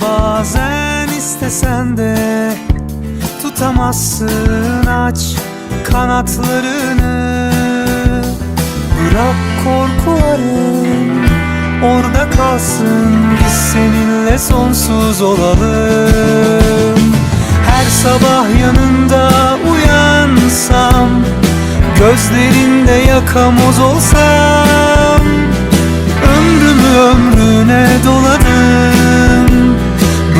Bazen istesen de tutamazsın aç kanatlarını. Bırak korkuların orada kalsın. Biz seninle sonsuz olalım. Her sabah yanında uyansam Gözlerinde yakamoz olsam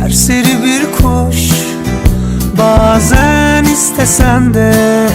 serseri bir kuş Bazen istesen de